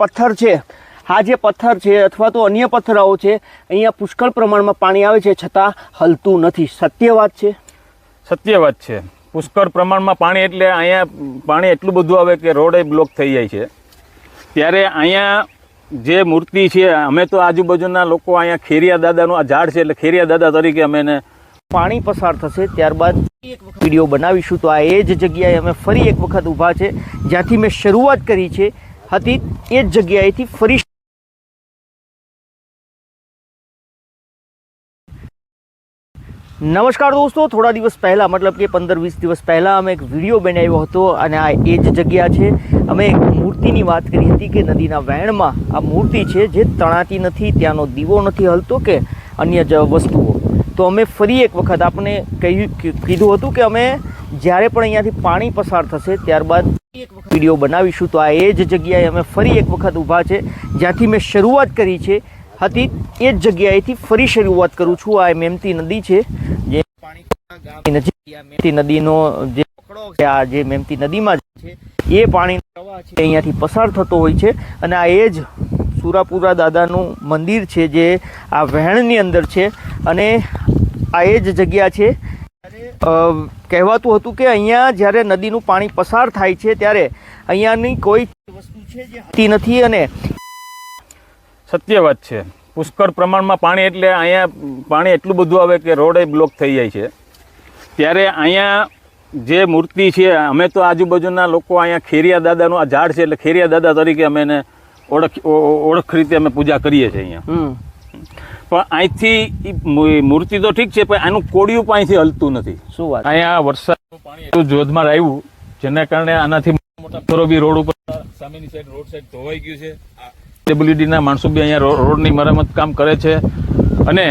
પથ્થર છે. આ જે પથ્થર છે અથવા તો અન્ય પથ્થરાઓ છે અહીંયા પુષ્કળ પ્રમાણમાં પાણી આવે છે છતાં હલતું નથી. સત્ય વાત છે? સત્ય વાત છે. પુષ્કળ પ્રમાણમાં પાણી એટલે અહીંયા પાણી એટલું બધું આવે કે રોડે બ્લોક થઈ જાય છે. ત્યારે અહીંયા જે મૂર્તિ છે અમે તો આજુબાજુના લોકો અહીંયા ખેરિયા દાદાનું આ ઝાડ છે એટલે ખેરિયા દાદા તરીકે અમે એને પાણી પસાર થશે ત્યારબાદ એક વખત વીડિયો બનાવીશું. તો આ એ જ જગ્યાએ અમે ફરી એક વખત ઊભા છે જ્યાંથી મેં શરૂઆત કરી છે હતી. એ જ જગ્યાએથી ફરી નમસ્કાર દોસ્તો, થોડા દિવસ પહેલાં, મતલબ કે પંદર વીસ દિવસ પહેલાં અમે એક વીડિયો બનાવ્યો હતો અને આ એ જ જગ્યા છે. અમે એક મૂર્તિની વાત કરી હતી કે નદીના વહેણમાં આ મૂર્તિ છે જે તણાતી નથી, ત્યાંનો દીવો નથી હલતો કે અન્ય જ વસ્તુઓ. તો અમે ફરી એક વખત આપણે કહ્યું કીધું હતું કે અમે જ્યારે પણ અહીંયાથી પાણી પસાર થશે, ત્યારબાદ વીડિયો બનાવીશું, તો આ એ જ જગ્યાએ અમે ફરી એક વખત ઊભા છે, જ્યાંથી મેં શરૂઆત કરી છે, હતી એ જ જગ્યાએથી ફરી શરૂઆત કરું છું, આ મેમતી નદી છે, જે પાણી મેમતી નદીનો જે આ જે મેમતી નદીમાં છે, એ પ્રવાહ છે, અહીંયાથી પસાર થતો હોય છે, અને આ એ જ સુરાપુરા દાદાનું મંદિર છે, જે આ વહેણની અંદર છે, અને આ એ જ જગ્યા છે કહેવાતું હતું કે અહીંયા જ્યારે નદીનું પાણી પસાર થાય છે ત્યારે અહીંયાની કોઈ વસ્તુ છે જે હતી નથી અને સત્ય વાત છે. પુષ્કળ પ્રમાણમાં પાણી એટલે અહીંયા પાણી એટલું બધું આવે કે રોડે બ્લોક થઈ જાય છે. ત્યારે અહીંયા જે મૂર્તિ છે અમે તો આજુબાજુના લોકો અહીંયા ખેરિયા દાદાનું આ ઝાડ છે એટલે ખેરિયા દાદા તરીકે અમે એને ઓળખ ઓળખ રીતે અમે પૂજા કરીએ છીએ અહીંયા. પણ અહીંથી મૂર્તિ તો ઠીક છે પણ આનું કોડિયું પણ અહીંથી હલતું નથી. શું વાત? અહીંયા વરસાદનું પાણી એટલું જોધમાર આવ્યું જેના કારણે આનાથી મોટા પથ્થરો બી રોડ ઉપર સામેની સાઈડ રોડ સાઈડ ધોવાઈ ગયું છે. ડબલ્યુડી ના માણસો બી અહીંયા રોડની મરામત કામ કરે છે. અને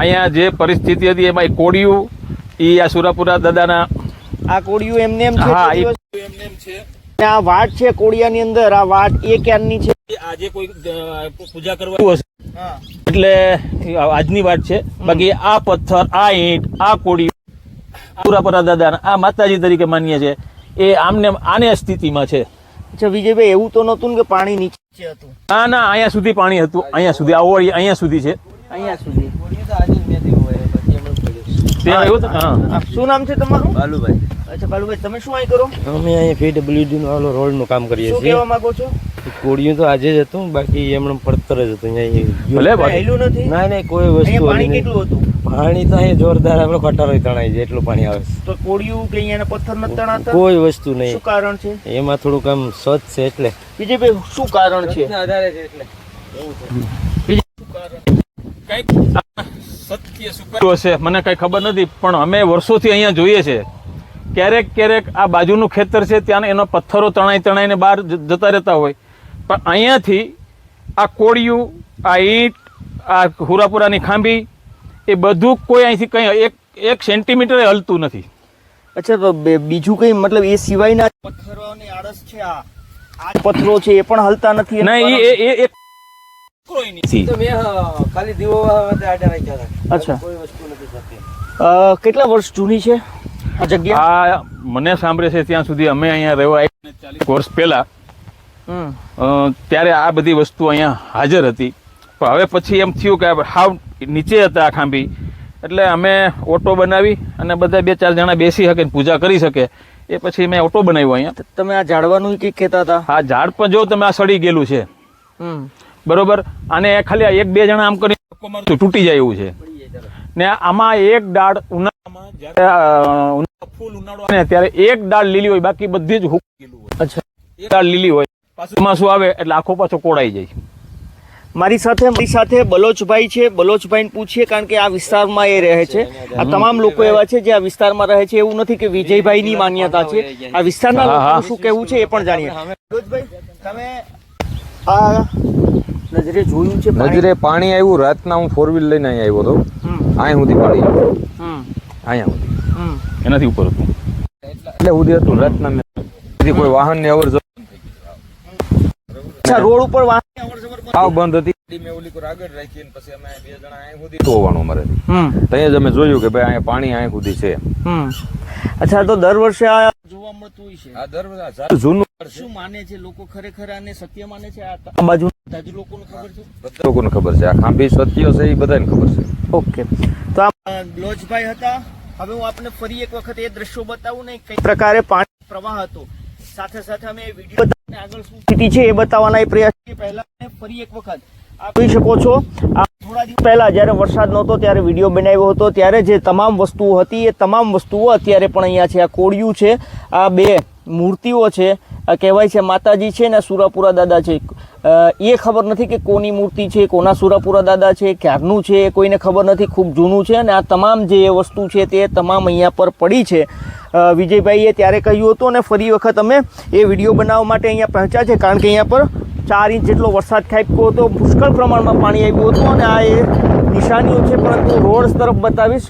અહીંયા જે પરિસ્થિતિ હતી એમાં કોડિયું એ આ સુરાપુરા દાદાના આ કોડિયું એમને એમ છે હા એમને એમ છે. આ વાટ છે કોડિયાની અંદર આ વાટ એ ક્યારની છે? આજે કોઈ પૂજા કરવા એટલે આજની વાત છે. બાકી આ પથ્થર આ ઈંટ આ કોડી પુરાપરા દાદા આ માતાજી તરીકે માનીએ છે એ આમને આને સ્થિતિમાં છે. અચ્છા વિજયભાઈ એવું તો નહોતું ને કે પાણી નીચે હતું? ના ના અહીંયા સુધી પાણી હતું. અહીંયા સુધી આવો અહીંયા સુધી છે. અહીંયા સુધી. આ શું નામ છે તમારું? બાલુભાઈ. અચ્છા બાલુભાઈ તમે શું અહીં કરો? અમે અહીંયા પીડબ્લ્યુડી નું રોડનું કામ કરીએ શું છીએ. કહેવા માંગો છો? કોડિયું તો આજે જ હતું બાકી એમણે પડતર જ હતું. અહીંયા નથી? ના ના કોઈ વસ્તુ પાણી કેટલું હતું. પાણી તો અહીંયા જોરદાર આપણે ખટારો તણાય છે એટલું પાણી આવે તો કોળિયું કે અહીંયાના પથ્થર નથી તણાતા? કોઈ વસ્તુ શું નહીં કારણ છે? એમાં થોડુંક આમ સ્વચ્છ છે એટલે. વિજયભાઈ શું કારણ છે? આધારે છે એટલે. કંઈક સત્ય શું હશે મને કઈ ખબર નથી પણ અમે વર્ષોથી અહીંયા જોઈએ છે. ક્યારેક ક્યારેક આ બાજુનું ખેતર છે ત્યાં એનો પથ્થરો તણાઈ તણાઈને બહાર જતા રહેતા હોય. પણ અહીંયાથી આ કોળિયું આ ઈંટ આ હુરાપુરાની ખાંભી એ બધું કોઈ અહીંથી કંઈ એક એક સેન્ટીમીટરે હલતું નથી. અચ્છા તો બે- બીજું કંઈ મતલબ એ સિવાયના પથ્થરોની આળસ છે આ. આ જ પથ્થરો છે એ પણ હલતા નથી એનું ના એ એ- એ એક નથી. ખાલી દીવો આડા રાખ્યા હતા. અચ્છા. કોઈ વસ્તુ નથી થતી. અ, કેટલા વર્ષ જૂની છે આ જગ્યા? આ મને સાંભળે છે ત્યાં સુધી અમે અહીંયા રહેવા વર્ષ પહેલા ત્યારે આ બધી વસ્તુ અહીંયા હાજર હતી. પણ હવે પછી એમ થયું કે હાવ નીચે હતા આ ખાંભી. એટલે અમે ઓટો બનાવી અને બધા બે ચાર જણા બેસી શકે પૂજા કરી શકે. એ પછી મેં ઓટો બનાવ્યો અહીંયા. તમે આ ઝાડવાનું કંઈક કહેતા હતા? આ ઝાડ પણ જો તમે આ સડી ગયેલું છે. હમ. બરોબર? અને ખાલી એક બે જણા આમ કરી તૂટી જાય એવું છે. ને આમાં એક ડાળ ઉનાળામાં જ્યારે ફૂલ ઉનાળો ત્યારે એક ડાળ લીલી હોય બાકી બધી જ હુક ગયેલું હોય. અચ્છા. એક ડાળ લીલી હોય. પાછું ચોમાસું આવે એટલે આખો પાછો કોળાઈ જાય. મારી સાથે મારી સાથે બલોચભાઈ છે. બલોચભાઈને પૂછીએ કારણ કે આ વિસ્તારમાં એ રહે છે. આ તમામ લોકો એવા છે જે આ વિસ્તારમાં રહે છે. એવું નથી કે વિજયભાઈની માન્યતા છે. આ વિસ્તારના હા. શું કહેવું છે એ પણ જાણીએ. બલોચભાઈ તમે આ નજરે જોયું છે? નજરે પાણી આવ્યું. રાતના હું ફોર વ્હીલ લઈને અહીંયા આવ્યો હતો. અહીંયા સુધી પાણી આવ્યું. હમ, અહીંયા સુધી. એનાથી ઉપર હતું. એટલે સુધી હતું. રાતના મેં કોઈ વાહનની અવર અચ્છા રોડ ઉપર આવ બંધ? હતી. મેં ઓલી આગળ રાખી પછી અમે બે જણા અહીં સુધી ધોવાનું અમારેથી ત્યાં જ અમે જોયું કે ભાઈ અહીંયા પાણી અહીં સુધી છે. હમ. અચ્છા તો દર વર્ષે આ જોવા મળતું હોય છે. આ દર જૂનું શું માને છે? લોકો ખરેખર આને સત્ય માને છે? આ બાજુ તાજુ લોકોને ખબર છે? બધા લોકોને ખબર છે. આ ખાંભી સત્ય છે એ બધાને ખબર છે. ઓકે. તો આ લોજભાઈ હતા. હવે હું આપને ફરી એક વખત એ દ્રશ્યો બતાવું ને કઈ પ્રકારે પાણી પ્રવાહ હતો. સાથે સાથે અમે વીડિયો આગળ શું સ્થિતિ છે એ બતાવવાના એ પ્રયાસ. પહેલા ફરી એક વખત આપ જોઈ શકો છો. આ થોડા દિવસ પહેલા જ્યારે વરસાદ નહોતો ત્યારે વીડિયો બનાવ્યો હતો. ત્યારે જે તમામ વસ્તુઓ હતી એ તમામ વસ્તુઓ અત્યારે પણ અહીંયા છે. આ કોળિયું છે આ બે મૂર્તિઓ છે આ કહેવાય છે માતાજી છે ને સુરાપુરા દાદા છે. એ ખબર નથી કે કોની મૂર્તિ છે કોના સુરાપુરા દાદા છે ક્યારનું છે એ કોઈને ખબર નથી. ખૂબ જૂનું છે અને આ તમામ જે એ વસ્તુ છે તે તમામ અહીંયા પર પડી છે. વિજયભાઈએ ત્યારે કહ્યું હતું અને ફરી વખત અમે એ વીડિયો બનાવવા માટે અહીંયા પહોંચ્યા છે કારણ કે અહીંયા પર ચાર ઇંચ જેટલો વરસાદ ખાબક્યો હતો પુષ્કળ પ્રમાણમાં પાણી આવ્યું હતું અને આ એ નિશાનીઓ છે પરંતુ રોડ તરફ બતાવીશ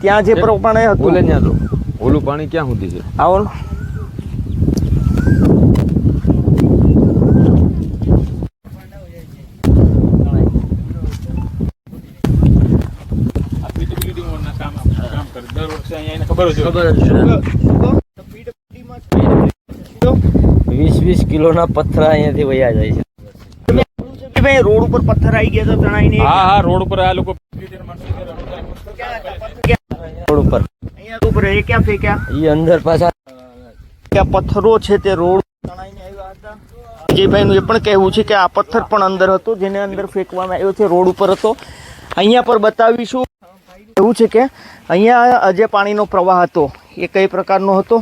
ત્યાં જે પ્રમાણે હતું. ઓલું પાણી ક્યાં સુધી છે? આવો આ PWD ના કામ કામ કરે દર ખબર હોય. વીસ વીસ કિલોના પથ્થર અહીંયાથી વયા જાય છે. ભાઈ રોડ ઉપર પથ્થર આવી ગયા તો તણાઈને હા હા રોડ ઉપર આ લોકો રોડ ઉપર. અહીંયા ઉપર એ ક્યાં ફેંક્યા? એ અંદર પાછા. ક્યાં પથ્થરો છે તે રોડ તણાઈને આવ્યા હતા. વિજયભાઈનું એ પણ કહેવું છે કે આ પથ્થર પણ અંદર હતો જેને અંદર ફેંકવામાં આવ્યો છે રોડ ઉપર હતો. અહીંયા પર બતાવીશું. એવું છે કે અહીંયા જે પાણીનો પ્રવાહ હતો, એ કઈ પ્રકારનો હતો?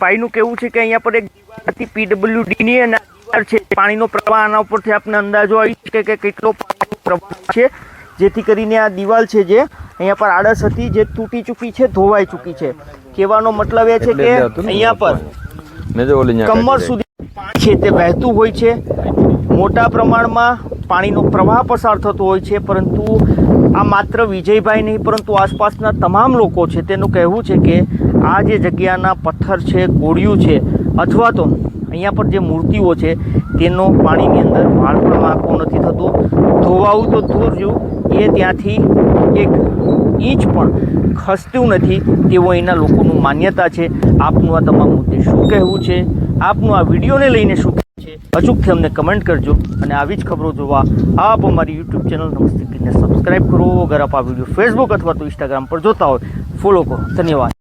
ભાઈનું કેવું છે કે અહીંયા પર એક હતી પીડબ્લ્યુડી ની અને છે. પાણીનો પ્રવાહ આના ઉપરથી આપણે અંદાજો આવી શકે કે કેટલો પ્રવાહ છે. જેથી કરીને આ દિવાલ છે જે અહીંયા પર આડસ હતી જે તૂટી ચૂકી છે ધોવાઈ ચૂકી છે. કહેવાનો મતલબ એ છે કે અહીંયા પર કમર સુધી પાણી છે તે વહેતું હોય છે. મોટા પ્રમાણમાં પાણીનો પ્રવાહ પસાર થતો હોય છે પરંતુ આ માત્ર વિજયભાઈ નહીં પરંતુ આસપાસના તમામ લોકો છે તેનું કહેવું છે કે આ જે જગ્યાના પથ્થર છે કોળિયું છે અથવા તો અહીંયા પર જે મૂર્તિઓ છે તેનો પાણીની અંદર વાળ પણ વાંકો નથી થતો. ધોવાવું તો દૂર રહ્યું એ ત્યાંથી એક ઇંચ પણ ખસતું નથી તેવું અહીંના લોકોનું માન્યતા છે. આપનું આ તમામ મુદ્દે શું કહેવું છે? આપનું આ વિડીયોને લઈને શું કહેવું છે? અચૂકથી અમને કમેન્ટ કરજો અને આવી જ ખબરો જોવા આપ અમારી યુટ્યુબ ચેનલ નમસ્તે કરીને સબસ્ક્રાઇબ કરો. અગર આપ આ વીડિયો ફેસબુક અથવા તો ઇન્સ્ટાગ્રામ પર જોતા હોય ફોલો કરો. ધન્યવાદ.